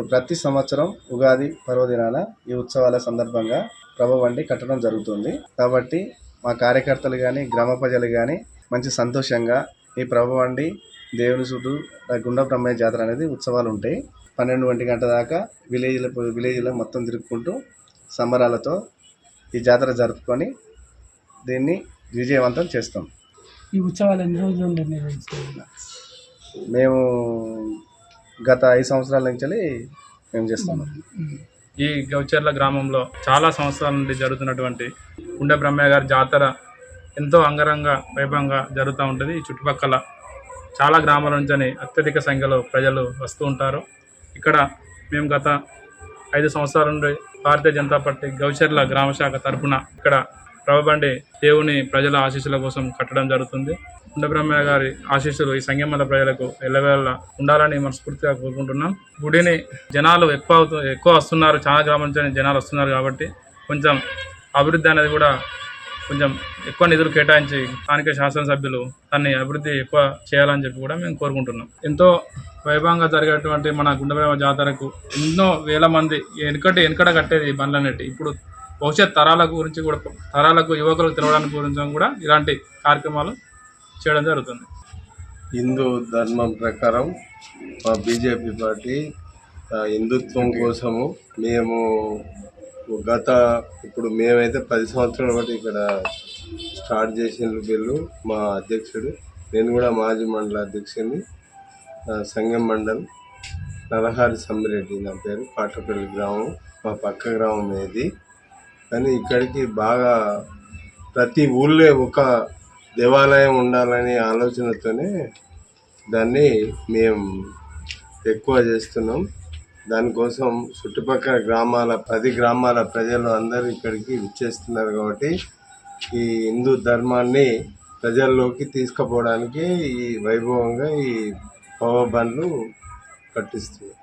ఇప్పుడు ప్రతి సంవత్సరం ఉగాది పర్వదినాన ఈ ఉత్సవాల సందర్భంగా ప్రభ వండి కట్టడం జరుగుతుంది. కాబట్టి మా కార్యకర్తలు కానీ గ్రామ ప్రజలు కానీ మంచి సంతోషంగా ఈ ప్రభ వండి దేవుని చుట్టూ గుండ బ్రహ్మయ్య జాతర అనేది ఉత్సవాలు ఉంటాయి పన్నెండు ఒంటి గంట దాకా విలేజ్లో విలేజ్లో మొత్తం తిరుక్కుంటూ సంబరాలతో ఈ జాతర జరుపుకొని దీన్ని విజయవంతం చేస్తాం. ఈ ఉత్సవాలు ఎన్ని రోజులు మేము గత ఐదు సంవత్సరాల నుంచి మేము చేస్తున్నాం. ఈ గౌచర్ల గ్రామంలో చాలా సంవత్సరాల నుండి జరుగుతున్నటువంటి ఉండే బ్రహ్మయ్య గారి జాతర ఎంతో అంగరంగ వైభవంగా జరుగుతూ ఉంటుంది. ఈ చుట్టుపక్కల చాలా గ్రామాల నుంచి అత్యధిక సంఖ్యలో ప్రజలు వస్తూ ఉంటారు. ఇక్కడ మేము గత ఐదు సంవత్సరాల నుండి భారతీయ జనతా పార్టీ గౌచర్ల గ్రామ శాఖ తరఫున ఇక్కడ ప్రభబండి దేవుని ప్రజల ఆశీస్సుల కోసం కట్టడం జరుగుతుంది. ఉండబ్రహ్మయ్య గారి ఆశీస్సులు ఈ సంగమల ప్రజలకు ఎల్లవేళ ఉండాలని మనస్ఫూర్తిగా కోరుకుంటున్నాం. గుడిని జనాలు ఎక్కువ ఎక్కువ వస్తున్నారు. చాలా గ్రామం నుంచి జనాలు వస్తున్నారు కాబట్టి కొంచెం అభివృద్ధి అనేది కూడా కొంచెం ఎక్కువ నిధులు కేటాయించి స్థానిక శాసనసభ్యులు దాన్ని అభివృద్ధి ఎక్కువ చేయాలని చెప్పి కూడా మేము కోరుకుంటున్నాం. ఎంతో వైభవంగా జరిగేటువంటి మన గుండెప్రేమ జాతరకు ఎన్నో వేల మంది వెనుకటి వెనుకట కట్టేది బండ్లన్నిటి. ఇప్పుడు భవిష్యత్ తరాల గురించి కూడా తరాలకు యువకులకు తెలవడానికి గురించి కూడా ఇలాంటి కార్యక్రమాలు చేయడం జరుగుతుంది. హిందూ ధర్మం ప్రకారం మా బీజేపీ పార్టీ హిందుత్వం కోసము మేము గత ఇప్పుడు మేమైతే పది సంవత్సరాల బట్టి ఇక్కడ స్టార్ట్ చేసిన వీళ్ళు మా అధ్యక్షుడు నేను కూడా మాజీ మండల అధ్యక్షుడిని సంఘం సంగం మండల్ నరహారి సమ్మిరెడ్డి నా పేరు పాటపల్లి గ్రామం మా పక్క గ్రామం ఏది కానీ ఇక్కడికి బాగా ప్రతి ఊళ్ళో ఒక దేవాలయం ఉండాలనే ఆలోచనతోనే దాన్ని మేము ఎక్కువ చేస్తున్నాం. దానికోసం చుట్టుపక్కల గ్రామాల పది గ్రామాల ప్రజలు అందరూ ఇక్కడికి విచ్చేస్తున్నారు కాబట్టి ఈ హిందూ ధర్మాన్ని ప్రజల్లోకి తీసుకుపోవడానికి ఈ వైభవంగా ఈ పవర్ బండ్లు కట్టిస్తున్నాం